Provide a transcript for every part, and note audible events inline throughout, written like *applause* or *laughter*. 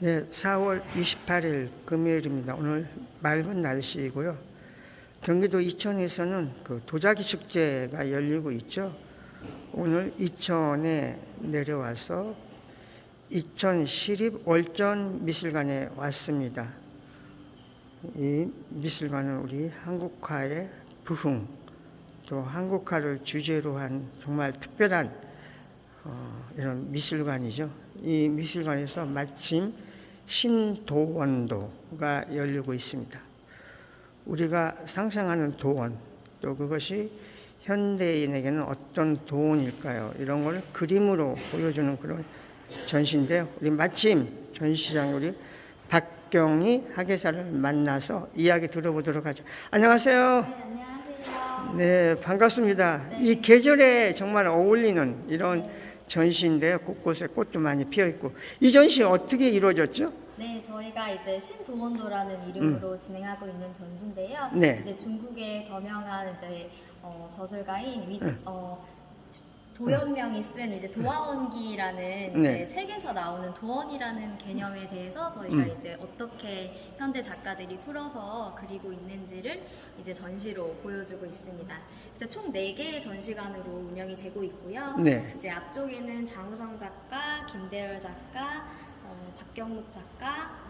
네, 4월 28일 금요일입니다. 오늘 맑은 날씨이고요. 경기도 이천에서는 그 도자기 축제가 열리고 있죠. 오늘 이천에 내려와서 이천 시립 월전 미술관에 왔습니다. 이 미술관은 우리 한국화의 부흥, 또 한국화를 주제로 한 정말 특별한 어, 이런 미술관이죠. 이 미술관에서 마침 신도원도가 열리고 있습니다. 우리가 상상하는 도원, 또 그것이 현대인에게는 어떤 도원일까요? 이런 걸 그림으로 보여주는 그런 전시인데요. 우리 마침 전시장 우리 박경희 학예사를 만나서 이야기 들어보도록 하죠. 안녕하세요. 네, 안녕하세요. 네, 반갑습니다. 네. 이 계절에 정말 어울리는 이런 전시인데요. 곳곳에 꽃도 많이 피어 있고. 이 전시 어떻게 이루어졌죠? 네, 저희가 이제 신도원도라는 이름으로 진행하고 있는 전시인데요. 음. 네. 이제 중국의 저명한 이제 어, 저술가인 위즈 네. 어, 도연명이 쓴 이제 도화원기라는 네. 이제 책에서 나오는 도원이라는 개념에 대해서 저희가 음. 이제 어떻게 현대 작가들이 풀어서 그리고 있는지를 이제 전시로 보여주고 있습니다. 이제 총 4개의 전시관으로 운영이 되고 있고요. 네. 이제 앞쪽에는 장우성 작가, 김대열 작가, 어, 박경묵 작가,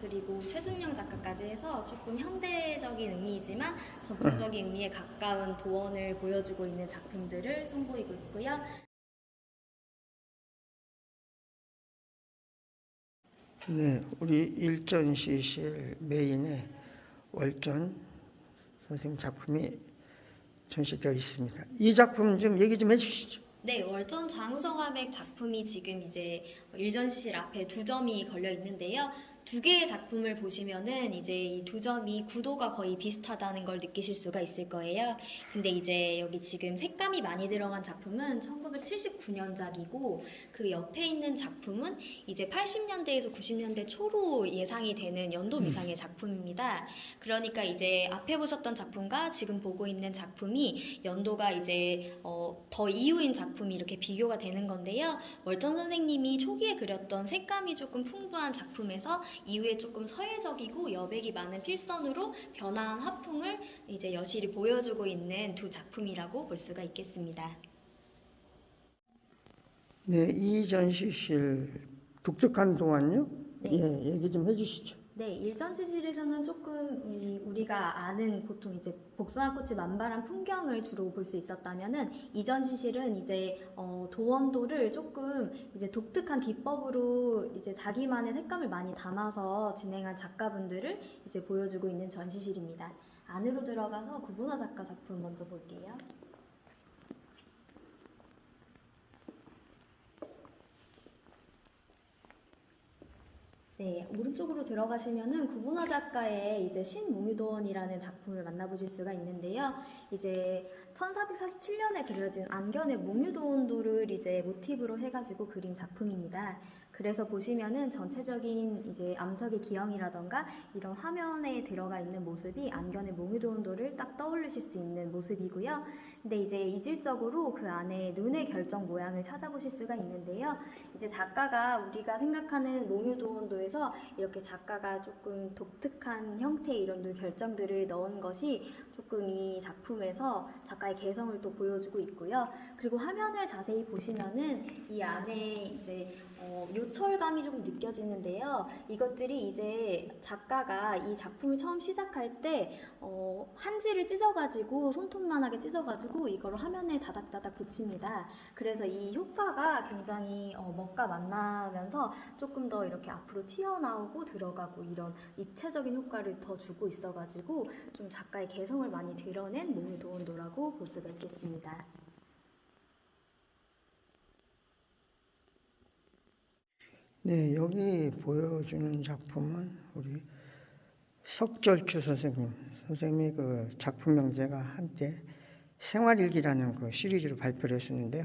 그리고 최순영 작가까지 해서 조금 현대적인 의미이지만 전통적인 의미에 가까운 도원을 보여주고 있는 작품들을 선보이고 있고요. 네, 우리 일전 시실 메인에 월전 선생님 작품이 전시되어 있습니다. 이 작품 좀 얘기 좀 해주시죠. 네, 월전 장우성 화백 작품이 지금 이제 일전시실 앞에 두 점이 걸려 있는데요. 두 개의 작품을 보시면은 이제 이 두 점이 구도가 거의 비슷하다는 걸 느끼실 수가 있을 거예요. 근데 이제 여기 지금 색감이 많이 들어간 작품은 1979년작이고 그 옆에 있는 작품은 이제 80년대에서 90년대 초로 예상이 되는 연도 미상의 작품입니다. 그러니까 이제 앞에 보셨던 작품과 지금 보고 있는 작품이 연도가 이제 어, 더 이후인 작품이 이렇게 비교가 되는 건데요. 월전 선생님이 초기에 그렸던 색감이 조금 풍부한 작품에서 이후에 조금 서예적이고 여백이 많은 필선으로 변화한 화풍을 이제 여실히 보여주고 있는 두 작품이라고 볼 수가 있겠습니다. 네, 이 전시실 독특한 동안요? 네. 예, 얘기 좀 해주시죠. 네, 일전시실에서는 조금 이 우리가 아는 보통 이제 복숭아꽃이 만발한 풍경을 주로 볼 수 있었다면은 이전 시실은 이제 어, 도원도를 조금 이제 독특한 기법으로 이제 자기만의 색감을 많이 담아서 진행한 작가분들을 이제 보여주고 있는 전시실입니다. 안으로 들어가서 구분화 작가 작품 먼저 볼게요. 네, 오른쪽으로 들어가시면은 구본화 작가의 이제 신몽유도원이라는 작품을 만나보실 수가 있는데요. 이제 1447년에 그려진 안견의 몽유도원도를 이제 모티브로 해가지고 그린 작품입니다. 그래서 보시면은 전체적인 이제 암석의 기형이라던가 이런 화면에 들어가 있는 모습이 안견의 몽유도원도를 딱 떠올리실 수 있는 모습이고요. 근데 이제 이질적으로 그 안에 눈의 결정 모양을 찾아보실 수가 있는데요. 이제 작가가 우리가 생각하는 몽유도원도에서 이렇게 작가가 조금 독특한 형태의 이런 눈 결정들을 넣은 것이 조금 이 작품에서 작가의 개성을 또 보여주고 있고요. 그리고 화면을 자세히 보시면은 이 안에 이제 어, 요철감이 조금 느껴지는데요. 이것들이 이제 작가가 이 작품을 처음 시작할 때 어, 한지를 찢어가지고 손톱만하게 찢어가지고 이걸 화면에 다닥다닥 붙입니다. 그래서 이 효과가 굉장히 어, 먹과 만나면서 조금 더 이렇게 앞으로 튀어나오고 들어가고 이런 입체적인 효과를 더 주고 있어가지고 좀 작가의 개성을 많이 드러낸 몽유도원도라고 볼 수가 있겠습니다. 네, 여기 보여주는 작품은 우리 석절주 선생님, 선생님이 그 작품 명제가 한때 생활일기라는 그 시리즈로 발표를 했었는데요.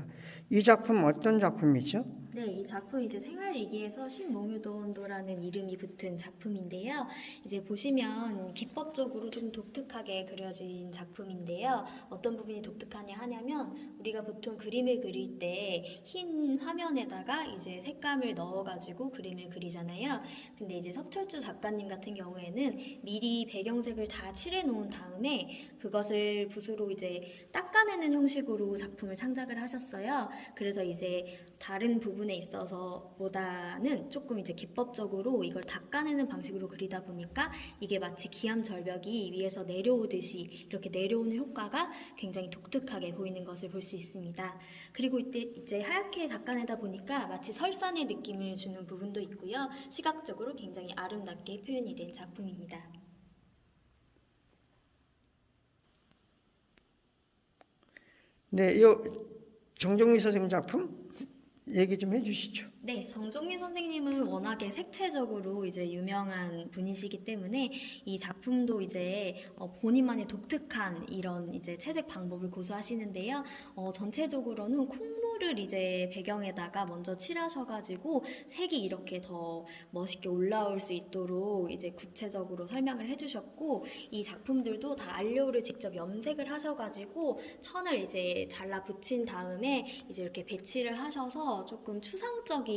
이 작품 어떤 작품이죠? 네, 이 작품 이제 생활일기에서 신몽유도원도라는 이름이 붙은 작품인데요. 이제 보시면 기법적으로 좀 독특하게 그려진 작품인데요. 어떤 부분이 독특하냐 하냐면 우리가 보통 그림을 그릴 때 흰 화면에다가 이제 색감을 넣어가지고 그림을 그리잖아요. 근데 이제 석철주 작가님 같은 경우에는 미리 배경색을 다 칠해 놓은 다음에 그것을 붓으로 이제 닦아내는 형식으로 작품을 창작을 하셨어요. 그래서 이제 다른 부분 에 있어서 보다는 조금 이제 기법적으로 이걸 닦아내는 방식으로 그리다 보니까 이게 마치 기암 절벽이 위에서 내려오듯이 이렇게 내려오는 효과가 굉장히 독특하게 보이는 것을 볼 수 있습니다. 그리고 이때 이제 하얗게 닦아내다 보니까 마치 설산의 느낌을 주는 부분도 있고요. 시각적으로 굉장히 아름답게 표현이 된 작품입니다. 네, 이 정종미 선생님 작품 얘기 좀 해주시죠. 네, 정종민 선생님은 워낙에 색채적으로 이제 유명한 분이시기 때문에 이 작품도 이제 어, 본인만의 독특한 이런 이제 채색 방법을 고수하시는데요. 어, 전체적으로는 콩물을 이제 배경에다가 먼저 칠하셔가지고 색이 이렇게 더 멋있게 올라올 수 있도록 이제 구체적으로 설명을 해주셨고 이 작품들도 다 안료를 직접 염색을 하셔가지고 천을 이제 잘라 붙인 다음에 이제 이렇게 배치를 하셔서 조금 추상적인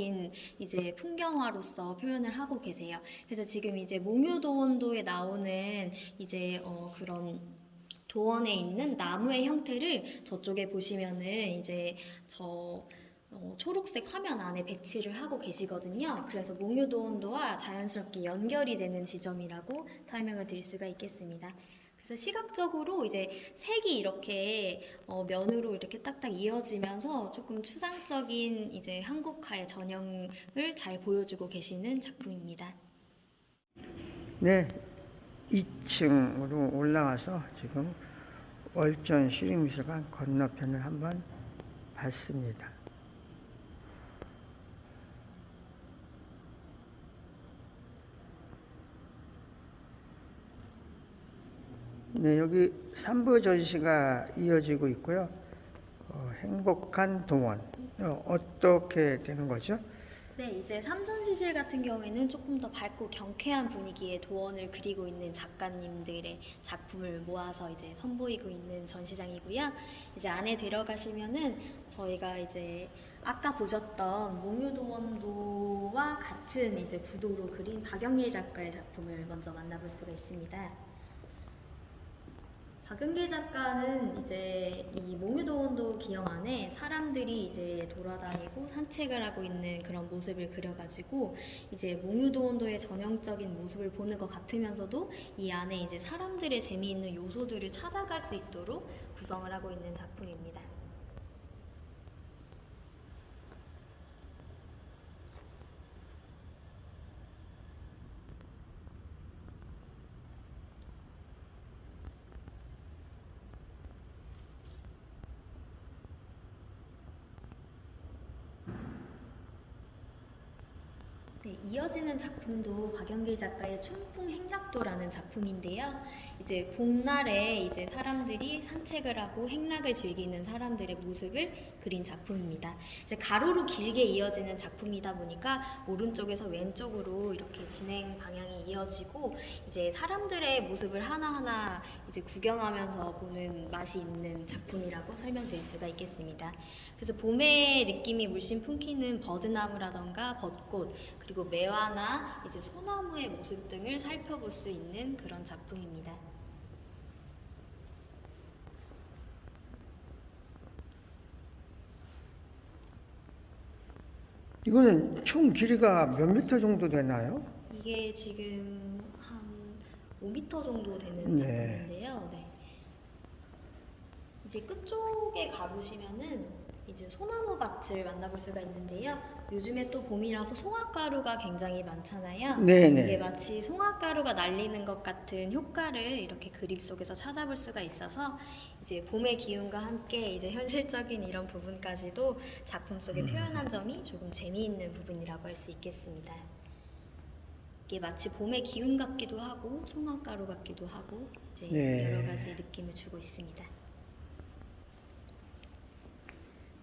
이제 풍경화로서 표현을 하고 계세요. 그래서 지금 이제 몽유도원도에 나오는 이제 어 그런 도원에 있는 나무의 형태를 저쪽에 보시면은 이제 저 어, 초록색 화면 안에 배치를 하고 계시거든요. 그래서 몽유도원도와 자연스럽게 연결이 되는 지점이라고 설명을 드릴 수가 있겠습니다. 그래서 시각적으로 이제 색이 이렇게 어, 면으로 이렇게 딱딱 이어지면서 조금 추상적인 이제 한국화의 전형을 잘 보여주고 계시는 작품입니다. 네, 2층으로 올라와서 지금 월전 시립미술관 건너편을 한번 봤습니다. 네, 여기 3부 전시가 이어지고 있고요. 어, 행복한 동원. 어, 어떻게 되는 거죠? 네, 이제 삼천시실 같은 경우에는 조금 더 밝고 경쾌한 분위기의 도원을 그리고 있는 작가님들의 작품을 모아서 이제 선보이고 있는 전시장이고요. 이제 안에 들어가시면은 저희가 이제 아까 보셨던 몽유도원도와 같은 이제 구도로 그린 박영일 작가의 작품을 먼저 만나볼 수가 있습니다. 박은길 작가는 이제 이 몽유도원도 기영 안에 사람들이 이제 돌아다니고 산책을 하고 있는 그런 모습을 그려가지고 이제 몽유도원도의 전형적인 모습을 보는 것 같으면서도 이 안에 이제 사람들의 재미있는 요소들을 찾아갈 수 있도록 구성을 하고 있는 작품입니다. 네, 이어지는 작품도 박영길 작가의 춘풍 행락도라는 작품인데요. 이제 봄날에 이제 사람들이 산책을 하고 행락을 즐기는 사람들의 모습을 그린 작품입니다. 이제 가로로 길게 이어지는 작품이다 보니까 오른쪽에서 왼쪽으로 이렇게 진행 방향이 이어지고 이제 사람들의 모습을 하나하나 이제 구경하면서 보는 맛이 있는 작품이라고 설명드릴 수가 있겠습니다. 그래서 봄의 느낌이 물씬 풍기는 버드나무라던가 벚꽃 그리고 매화나 이제 소나무의 모습 등을 살펴볼 수 있는 그런 작품입니다. 이거는 총 길이가 몇 미터 정도 되나요? 이게 지금 한 5m 정도 되는 네. 작품인데요. 네. 이제 끝쪽에 가보시면은 이제 소나무 밭을 만나볼 수가 있는데요. 요즘에 또 봄이라서 송화가루가 굉장히 많잖아요. 이게 네네. 마치 송화가루가 날리는 것 같은 효과를 이렇게 그림 속에서 찾아볼 수가 있어서 이제 봄의 기운과 함께 이제 현실적인 이런 부분까지도 작품 속에 음. 표현한 점이 조금 재미있는 부분이라고 할 수 있겠습니다. 이게 마치 봄의 기운 같기도 하고 송화가루 같기도 하고 이제 네. 여러 가지 느낌을 주고 있습니다.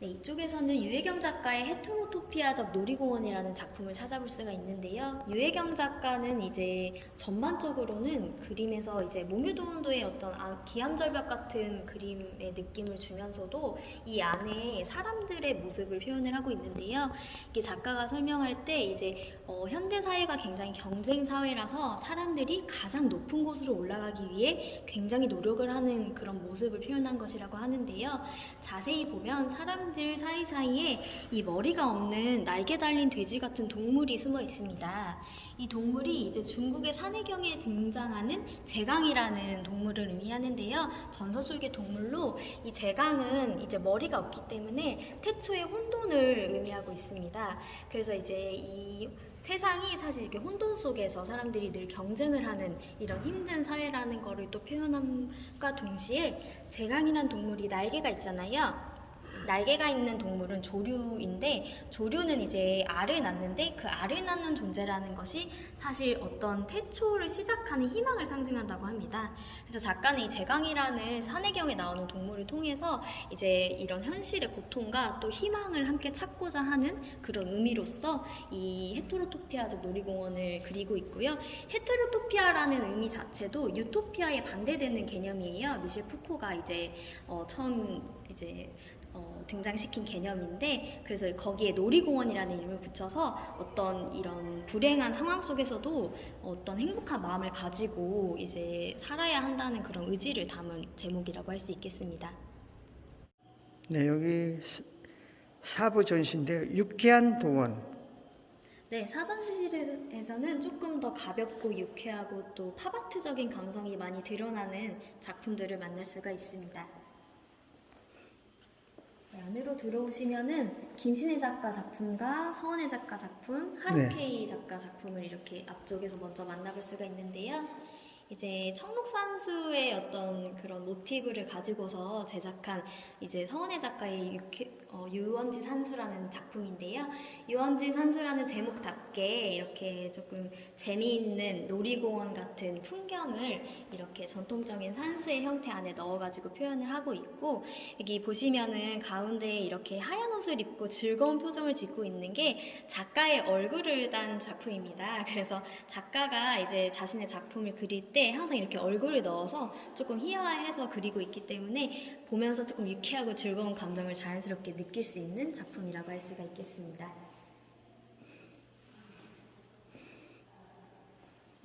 네, 네, 이쪽에서는 유해경 작가의 헤테로토피아적 놀이공원이라는 작품을 찾아볼 수가 있는데요. 유해경 작가는 이제 전반적으로는 그림에서 이제 몽유도운도의 어떤 아- 기암절벽 같은 그림의 느낌을 주면서도 이 안에 사람들의 모습을 표현을 하고 있는데요. 이게 작가가 설명할 때 이제 어, 현대 사회가 굉장히 경쟁 사회라서 사람들이 가장 높은 곳으로 올라가기 위해 굉장히 노력을 하는 그런 모습을 표현한 것이라고 하는데요. 자세히 보면 사람들 사이사이에 이 머리가 없는 날개 달린 돼지 같은 동물이 숨어 있습니다. 이 동물이 이제 중국의 산해경에 등장하는 제강이라는 동물을 의미하는데요. 전설 속의 동물로 이 제강은 이제 머리가 없기 때문에 태초의 혼돈을 의미하고 있습니다. 그래서 이제 이 세상이 사실 이렇게 혼돈 속에서 사람들이 늘 경쟁을 하는 이런 힘든 사회라는 거를 또 표현함과 동시에 제강이란 동물이 날개가 있잖아요. 날개가 있는 동물은 조류인데 조류는 이제 알을 낳는데 그 알을 낳는 존재라는 것이 사실 어떤 태초를 시작하는 희망을 상징한다고 합니다. 그래서 작가는 이 제강이라는 산해경에 나오는 동물을 통해서 이제 이런 현실의 고통과 또 희망을 함께 찾고자 하는 그런 의미로서 이 헤테로토피아적 놀이공원을 그리고 있고요. 헤테로토피아라는 의미 자체도 유토피아에 반대되는 개념이에요. 미셸 푸코가 이제 어, 처음 이제 어, 등장시킨 개념인데 그래서 거기에 놀이공원이라는 이름을 붙여서 어떤 이런 불행한 상황 속에서도 어떤 행복한 마음을 가지고 이제 살아야 한다는 그런 의지를 담은 제목이라고 할 수 있겠습니다. 네, 여기 사부 전시인데요. 유쾌한 동원. 네, 사전시실에서는 조금 더 가볍고 유쾌하고 또 팝아트적인 감성이 많이 드러나는 작품들을 만날 수가 있습니다. 네, 안으로 들어오시면은 김신혜 작가 작품과 서원혜 작가 작품, 하루케이 작가 작품을 이렇게 앞쪽에서 먼저 만나볼 수가 있는데요. 이제 청록산수의 어떤 그런 모티브를 가지고서 제작한 이제 서원혜 작가의 유쾌, 어, 유원지 산수라는 작품인데요. 유원지 산수라는 제목답게 이렇게 조금 재미있는 놀이공원 같은 풍경을 이렇게 전통적인 산수의 형태 안에 넣어가지고 표현을 하고 있고 여기 보시면은 가운데에 이렇게 하얀 옷을 입고 즐거운 표정을 짓고 있는 게 작가의 얼굴을 딴 작품입니다. *laughs* 그래서 작가가 이제 자신의 작품을 그릴 때 항상 이렇게 얼굴을 넣어서 조금 희화해서 그리고 있기 때문에 보면서 조금 유쾌하고 즐거운 감정을 자연스럽게 느낄 수 있는 작품이라고 할 수가 있겠습니다.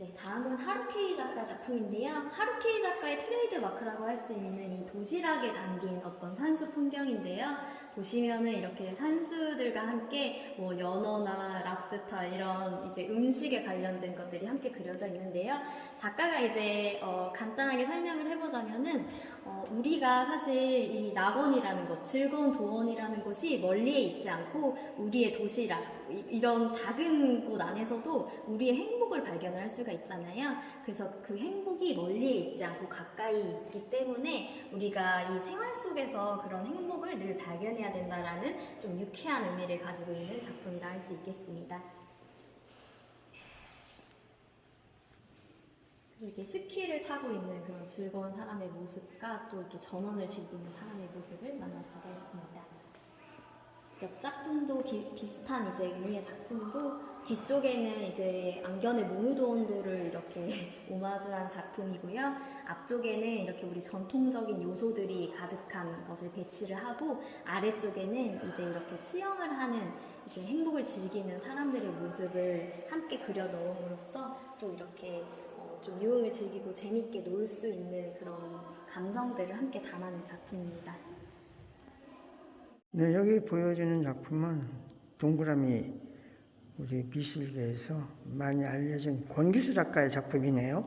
네, 다음은 하루케이 작가 작품인데요. 하루케이 작가의 트레이드 마크라고 할 수 있는 이 도시락에 담긴 어떤 산수 풍경인데요. 보시면은 이렇게 산수들과 함께 뭐 연어나 랍스터 이런 이제 음식에 관련된 것들이 함께 그려져 있는데요. 작가가 이제 어, 간단하게 설명을 해보자면은 어, 우리가 사실 이 낙원이라는 것, 즐거운 도원이라는 곳이 멀리에 있지 않고 우리의 도시락 이- 이런 작은 곳 안에서도 우리의 행복을 발견을 할 수가 있잖아요. 그래서 그 행복이 멀리에 있지 않고 가까이 있기 때문에 우리가 이 생활 속에서 그런 행복을 늘 발견해야 된다라는 좀 유쾌한 의미를 가지고 있는 작품이라 할 수 있겠습니다. 이렇게 스키를 타고 있는 그런 즐거운 사람의 모습과 또 이렇게 전원을 즐기는 사람의 모습을 만날 수가 있습니다. 옆 작품도 기- 비슷한 이제 의미의 작품도 뒤쪽에는 이제 안견의 몽유도 온도를 이렇게 *laughs* 오마주한 작품이고요. 앞쪽에는 이렇게 우리 전통적인 요소들이 가득한 것을 배치를 하고 아래쪽에는 이제 이렇게 수영을 하는 이제 행복을 즐기는 사람들의 모습을 함께 그려 넣음으로써 또 이렇게 어, 좀 유흥을 즐기고 재밌게 놀 수 있는 그런 감성들을 함께 담아낸 작품입니다. 네, 여기 보여주는 작품은 동그라미 우리 미술계에서 많이 알려진 권기수 작가의 작품이네요.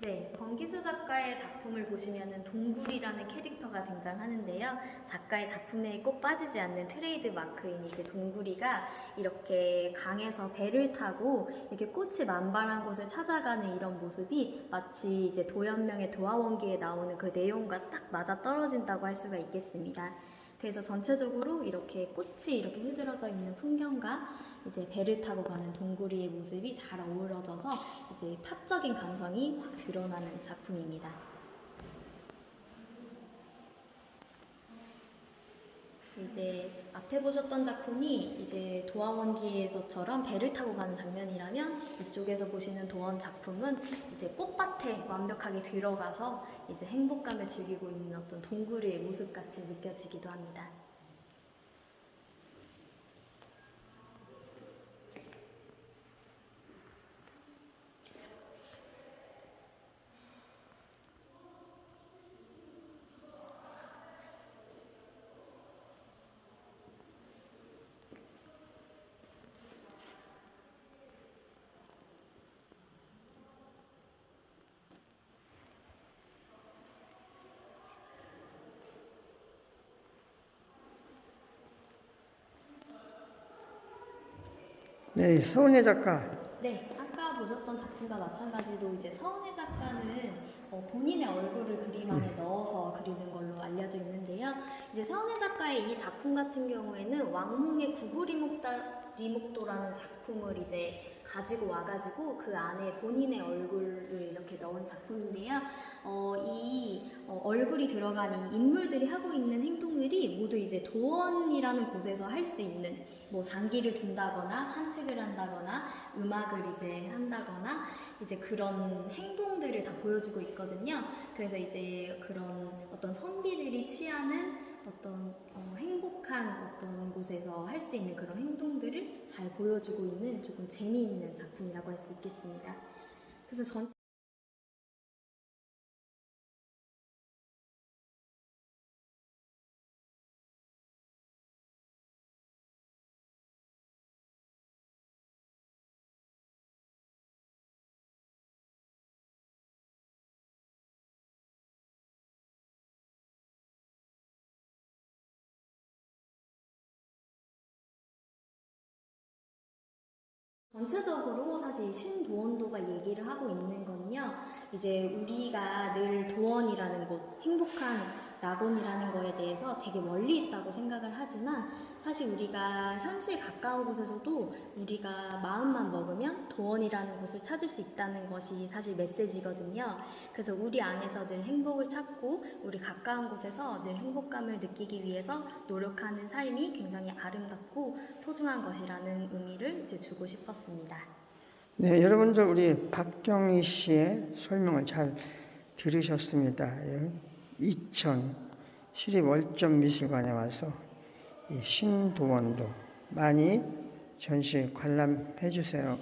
네, 권기수 작가의 작품을 보시면은 동굴이라는 캐릭터가 등장하는데요. 작가의 작품에 꼭 빠지지 않는 트레이드 마크인 이제 동굴이가 이렇게 강에서 배를 타고 이렇게 꽃이 만발한 곳을 찾아가는 이런 모습이 마치 이제 도연명의 도화원기에 나오는 그 내용과 딱 맞아 떨어진다고 할 수가 있겠습니다. 그래서 전체적으로 이렇게 꽃이 이렇게 흐드러져 있는 풍경과 이제 배를 타고 가는 동굴이의 모습이 잘 어우러져서 이제 팝적인 감성이 확 드러나는 작품입니다. 이제 앞에 보셨던 작품이 이제 도화원기에서처럼 배를 타고 가는 장면이라면 이쪽에서 보시는 도원 작품은 이제 꽃밭에 완벽하게 들어가서 이제 행복감을 즐기고 있는 어떤 동굴의 모습 같이 느껴지기도 합니다. 네, 서은혜 작가. 네, 아까 보셨던 작품과 마찬가지로 이제 서은혜 작가는 어, 본인의 얼굴을 그림 안에 넣어서 그리는 걸로 알려져 있는데요. 이제 서은혜 작가의 이 작품 같은 경우에는 왕몽의 구구리목달 리목도라는 작품을 이제 가지고 와가지고 그 안에 본인의 얼굴을 이렇게 넣은 작품인데요. 어, 이 어, 얼굴이 들어간 이 인물들이 하고 있는 행동들이 모두 이제 도원이라는 곳에서 할 수 있는 뭐 장기를 둔다거나 산책을 한다거나 음악을 이제 한다거나 이제 그런 행동들을 다 보여주고 있거든요. 그래서 이제 그런 어떤 선비들이 취하는 어떤 어, 행복한 어떤 곳에서 할 수 있는 그런 행동들을 잘 보여주고 있는 조금 재미있는 작품이라고 할 수 있겠습니다. 그래서 전 전체적으로 사실 신도원도가 얘기를 하고 있는 건요. 이제 우리가 늘 도원이라는 곳, 행복한 낙원이라는 거에 대해서 되게 멀리 있다고 생각을 하지만 사실 우리가 현실 가까운 곳에서도 우리가 마음만 먹으면 도원이라는 곳을 찾을 수 있다는 것이 사실 메시지거든요. 그래서 우리 안에서 늘 행복을 찾고 우리 가까운 곳에서 늘 행복감을 느끼기 위해서 노력하는 삶이 굉장히 아름답고 소중한 것이라는 의미를 이제 주고 싶었습니다. 네, 여러분들 우리 박경희 씨의 설명을 잘 들으셨습니다. 예. 이천 시립월점미술관에 와서 이 신도원도 많이 전시 관람해 주세요.